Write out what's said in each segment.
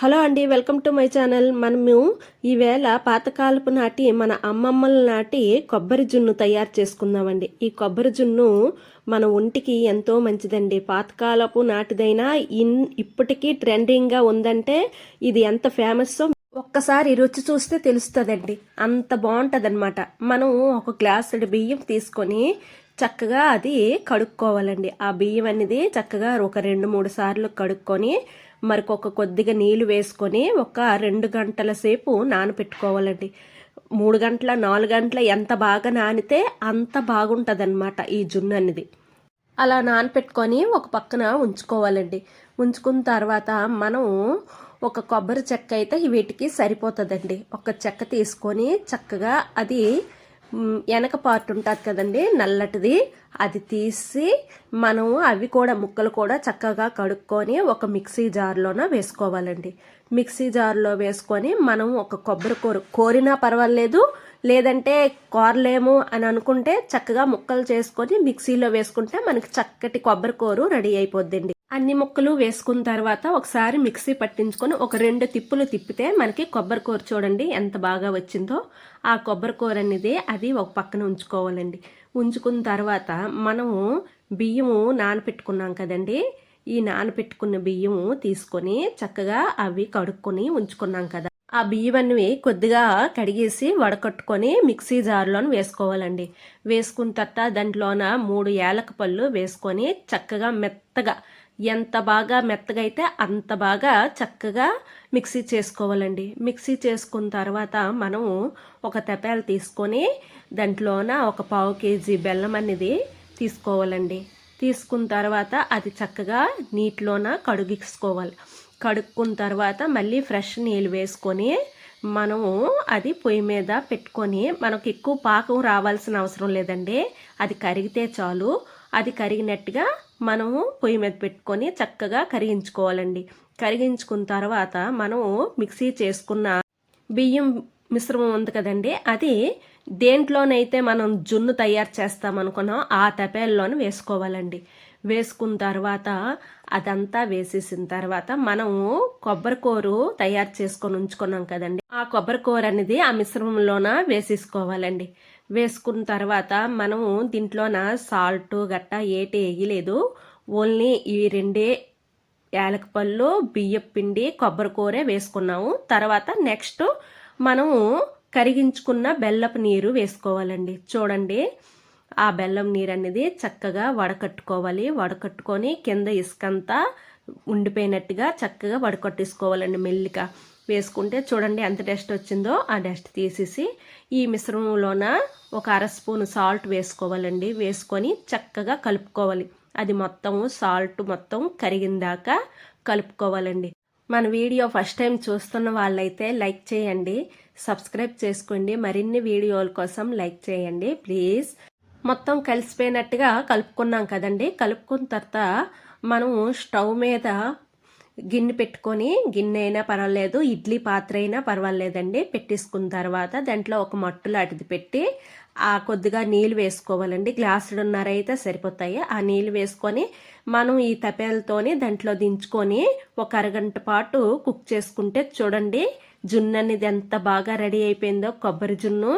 Hello అండి welcome to my channel. మనము ఈవేళ పాతకాలపు నాటి మన అమ్మమ్మల నాటి కొబ్బరి జున్ను తయారు చేసుకుందామండి. ఈ కొబ్బరి జున్ను మన ఒంటికి ఎంతో మంచిదండి. పాతకాలపు నాటిదైనా ఇన్ ఇప్పటికీ ట్రెండింగ్గా ఉందంటే ఇది ఎంత ఫేమస్ ఒక్కసారి రుచి చూస్తే తెలుస్తుందండి. అంత బాగుంటుంది మనం ఒక గ్లాసుడు బియ్యం తీసుకొని చక్కగా అది కడుక్కోవాలండి. ఆ బియ్యం అనేది చక్కగా ఒక రెండు మూడు సార్లు కడుక్కొని మరికొక కొద్దిగా నీళ్ళు వేసుకొని ఒక రెండు గంటల సేపు నానపెట్టుకోవాలండి. మూడు గంటల నాలుగు గంటల ఎంత బాగా నానితే అంత బాగుంటుంది అనమాట ఈ జున్ను అనేది. అలా నానపెట్టుకొని ఒక పక్కన ఉంచుకోవాలండి. ఉంచుకున్న తర్వాత మనం ఒక కొబ్బరి చెక్క అయితే వీటికి సరిపోతుందండి. ఒక చెక్క తీసుకొని చక్కగా అది వెనక పార్ట్ ఉంటుంది కదండి నల్లటిది. అది తీసి మనం అవి కూడా ముక్కలు కూడా చక్కగా కడుక్కొని ఒక మిక్సీ జార్లోన వేసుకోవాలండి. మిక్సీ జార్లో వేసుకొని మనం ఒక కొబ్బరి కూర కోరినా పర్వాలేదు లేదంటే కోరలేము అని అనుకుంటే చక్కగా ముక్కలు చేసుకొని మిక్సీలో వేసుకుంటే మనకి చక్కటి కొబ్బరి కూర రెడీ అయిపోద్దండి. అన్ని ముక్కలు వేసుకున్న తర్వాత ఒకసారి మిక్సీ పట్టించుకొని ఒక రెండు తిప్పులు తిప్పితే మనకి కొబ్బరి కూర చూడండి ఎంత బాగా వచ్చిందో. ఆ కొబ్బరి కూర అనేది అది ఒక పక్కన ఉంచుకోవాలండి. ఉంచుకున్న తర్వాత మనము బియ్యము నానపెట్టుకున్నాం కదండి. ఈ నానపెట్టుకున్న బియ్యము తీసుకొని చక్కగా అవి కడుక్కొని ఉంచుకున్నాం కదా. ఆ బియ్యమన్నీ కొద్దిగా కడిగేసి వడకట్టుకొని మిక్సీ జార్లోని వేసుకోవాలండి. వేసుకున్న తర్వాత దాంట్లోన మూడు ఏలక పళ్ళు వేసుకొని చక్కగా మెత్తగా ఎంత బాగా మెత్తగా అయితే అంత బాగా చక్కగా మిక్సీ చేసుకోవాలండి. మిక్సీ చేసుకున్న తర్వాత మనం ఒక తెపాలు తీసుకొని దాంట్లోన ఒక పావు కేజీ బెల్లం అనేది తీసుకోవాలండి. తీసుకున్న తర్వాత అది చక్కగా నీటిలోన కడుగిసుకోవాలి. కడుక్కున్న తర్వాత మళ్ళీ ఫ్రెష్ నీళ్ళు వేసుకొని మనము అది పొయ్యి మీద పెట్టుకొని మనకు ఎక్కువ పాకం రావాల్సిన అవసరం లేదండి. అది కరిగితే చాలు. అది కరిగినట్టుగా మనము పొయ్యి మీద పెట్టుకొని చక్కగా కరిగించుకోవాలండి. కరిగించుకున్న తర్వాత మనము మిక్సీ చేసుకున్న బియ్యం మిశ్రమం ఉంది కదండి అది దేంట్లోనైతే మనం జున్ను తయారు చేస్తాం అనుకున్నాం ఆ తపేల్లోనే వేసుకోవాలండి. వేసుకున్న తర్వాత అదంతా వేసేసిన తర్వాత మనము కొబ్బరికూరు తయారు చేసుకొని ఉంచుకున్నాం కదండి. ఆ కొబ్బరికూర అనేది ఆ మిశ్రమంలోన వేసేసుకోవాలండి. వేసుకున్న తర్వాత మనము దీంట్లోన సాల్ట్ గట్ట ఏటి వేయలేదు. ఓన్లీ ఈ రెండే యాలకపళ్ళు బియ్యం పిండి కొబ్బరి కూరే వేసుకున్నాము. తర్వాత నెక్స్ట్ మనము కరిగించుకున్న బెల్లపు నీరు వేసుకోవాలండి. చూడండి. ఆ బెల్లం నీరు అనేది చక్కగా వడకట్టుకోవాలి. వడకట్టుకొని కింద ఇసుకంతా ఉండిపోయినట్టుగా చక్కగా వడకట్టేసుకోవాలండి మెల్లిగా. వేసుకుంటే చూడండి ఎంత డస్ట్ వచ్చిందో ఆ డస్ట్ తీసేసి ఈ మిశ్రమంలోన ఒక అర స్పూన్ సాల్ట్ వేసుకోవాలండి. వేసుకొని చక్కగా కలుపుకోవాలి. అది మొత్తం సాల్ట్ మొత్తం కరిగిందాక కలుపుకోవాలండి. మన వీడియో ఫస్ట్ టైం చూస్తున్న వాళ్ళైతే లైక్ చేయండి సబ్స్క్రైబ్ చేసుకోండి. మరిన్ని వీడియోల కోసం లైక్ చేయండి ప్లీజ్. మొత్తం కలిసిపోయినట్టుగా కలుపుకున్నాం కదండి. కలుపుకున్న తర్వాత మనం స్టవ్ మీద గిన్నె పెట్టుకొని గిన్నె అయినా పర్వాలేదు ఇడ్లీ పాత్ర అయినా పర్వాలేదండి. పెట్టేసుకున్న తర్వాత దాంట్లో ఒక మట్టు లాంటిది పెట్టి ఆ కొద్దిగా నీళ్ళు వేసుకోవాలండి. గ్లాసుడున్నర అయితే సరిపోతాయి. ఆ నీళ్ళు వేసుకొని మనం ఈ తపేలతోని దాంట్లో దించుకొని ఒక అరగంట పాటు కుక్ చేసుకుంటే చూడండి జున్ను అనేది ఎంత బాగా రెడీ అయిపోయిందో కొబ్బరి జున్ను.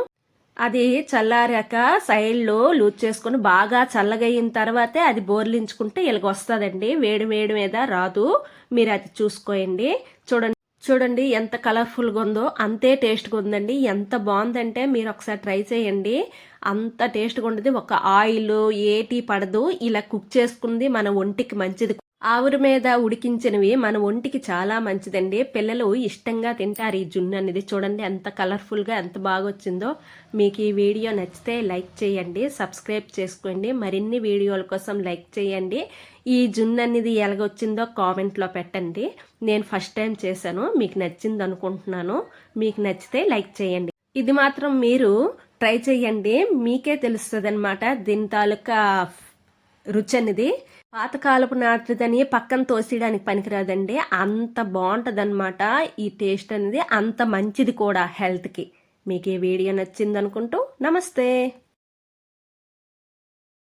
అది చల్లారాక సైడ్లో లూజ్ చేసుకుని బాగా చల్లగయిన తర్వాతే అది బోర్లించుకుంటే ఇలాగ వస్తుందండి. వేడి వేడి మీద రాదు. మీరు అది చూసుకోండి చూడండి. చూడండి ఎంత కలర్ఫుల్గా ఉందో అంతే టేస్ట్గా ఉందండి. ఎంత బాగుందంటే మీరు ఒకసారి ట్రై చేయండి. అంత టేస్ట్గా ఉండదు. ఒక ఆయిల్ ఏటి పడదు. ఇలా కుక్ చేసుకుంది మన ఒంటికి మంచిది. ఆవురి మీద ఉడికించినవి మన ఒంటికి చాలా మంచిదండి. పిల్లలు ఇష్టంగా తింటారు ఈ జున్ను అనేది. చూడండి ఎంత కలర్ఫుల్గా ఎంత బాగా వచ్చిందో మీకు ఈ వీడియో నచ్చితే లైక్ చేయండి సబ్స్క్రైబ్ చేసుకోండి. మరిన్ని వీడియోల కోసం లైక్ చేయండి. ఈ జున్ను అనేది ఎలాగొచ్చిందో కామెంట్లో పెట్టండి. నేను ఫస్ట్ టైం చేశాను. మీకు నచ్చింది అనుకుంటున్నాను. మీకు నచ్చితే లైక్ చేయండి. ఇది మాత్రం మీరు ట్రై చేయండి. మీకే తెలుస్తుంది అనమాట దీని తాలూకా రుచి అనేది పాతకాలపు నాటిదని పక్కన తోసేయడానికి పనికిరాదండి. అంత బాగుంటుంది ఈ టేస్ట్ అనేది. అంత మంచిది కూడా హెల్త్కి. మీకు ఈ వీడియో నచ్చిందనుకుంటూ నమస్తే.